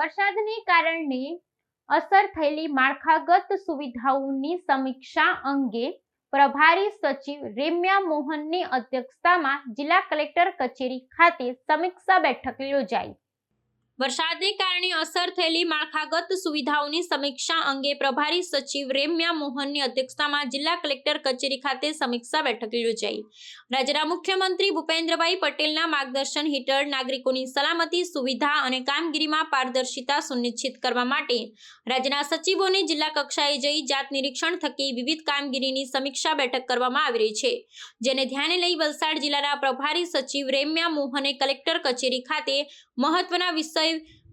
વરસાદને કારણે અસર થયેલી માળખાગત સુવિધાઓની સમીક્ષા અંગે પ્રભારી સચિવ રેમ્યા મોહનની અધ્યક્ષતામાં જિલ્લા કલેક્ટર કચેરી ખાતે સમીક્ષા બેઠક યોજાઈ. વરસાદને કારણે અસર થયેલી માળખાગત સુવિધાઓની સમીક્ષા અંગે પ્રભારી સચિવ રેમ્યા મોહનની અધ્યક્ષતામાં જિલ્લા કલેક્ટર કચેરી ખાતે સમીક્ષા બેઠક યોજાઈ. રાજ્યના મુખ્યમંત્રી ભૂપેન્દ્રભાઈ પટેલના માર્ગદર્શન હેઠળ નાગરિકોની સલામતી, સુવિધા અને કામગીરીમાં પારદર્શિતા સુનિશ્ચિત કરવા માટે રાજ્યના સચિવોને જિલ્લા કક્ષાએ જઈ જાત નિરીક્ષણ થકી વિવિધ કામગીરીની સમીક્ષા બેઠક કરવામાં આવી રહી છે. જેને ધ્યાને લઈ વલસાડ જિલ્લાના પ્રભારી સચિવ રેમ્યા મોહને કલેક્ટર કચેરી ખાતે મહત્વના વિષય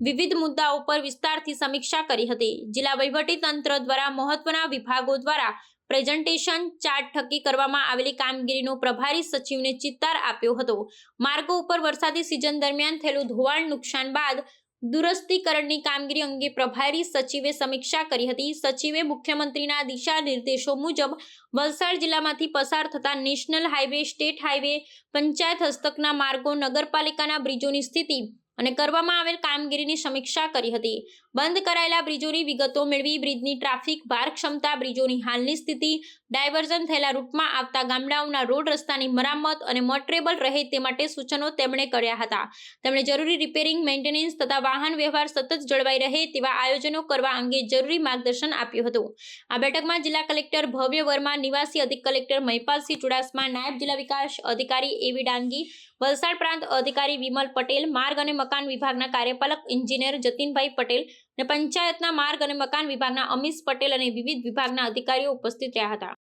વિવિધ મુદ્દાઓ પર વિસ્તારથી સમીક્ષા કરી હતી. જિલ્લા વહીવટી તંત્ર દ્વારા મહત્વના વિભાગો દ્વારા પ્રેઝન્ટેશન ચાર્ટ ઠકી કરવામાં આવેલી કામગીરીનો પ્રભારી સચિવને ચિત્તાર આપ્યો હતો. માર્ગો ઉપર વરસાદી સિઝન દરમિયાન થયેલું ધોવાણ નુકસાન બાદ દુરસ્તીકરણની કામગીરી અંગે પ્રભારી સચિવે સમીક્ષા કરી હતી. સચિવે મુખ્યમંત્રીના દિશા નિર્દેશો મુજબ વલસાડ જિલ્લામાંથી પસાર થતા national highway state highway panchayat હસ્તકના માર્ગો, નગરપાલિકાના બ્રિજોની સ્થિતિ અને કરવામાં આવેલ કામગીરીની સમીક્ષા કરી હતી. બંધ કરાયેલા બ્રિજોની વિગતો મેળવી બ્રિજની ટ્રાફિક, ભાર ક્ષમતા, બ્રિજોની હાલની સ્થિતિ, ડાયવર્ઝન થયેલા રૂટમાં આવતા ગામડાઓના રોડ રસ્તાની મરામત અને મટરેબલ રહે તે માટે સૂચનો તેમણે કર્યા હતા. તેમણે જરૂરી રિપેરિંગ, મેન્ટેનન્સ તથા વાહન વ્યવહાર સતત જળવાઈ રહે તેવા આયોજનો કરવા અંગે જરૂરી માર્ગદર્શન આપ્યું હતું. આ બેઠકમાં જિલ્લા કલેક્ટર ભવ્ય વર્મા, નિવાસી અધિક કલેક્ટર મહિપાલસિંહ ચુડાસમા, નાયબ જિલ્લા વિકાસ અધિકારી એવી ડાંગી, વલસાડ પ્રાંત અધિકારી વિમલ પટેલ, માર્ગ અને મકાન વિભાગના કાર્યપાલક ઇન્જિનિયર જતીનભાઈ પટેલ અને પંચાયતના માર્ગ અને મકાન વિભાગના અમીશ પટેલ અને વિવિધ વિભાગના અધિકારીઓ ઉપસ્થિત રહ્યા હતા.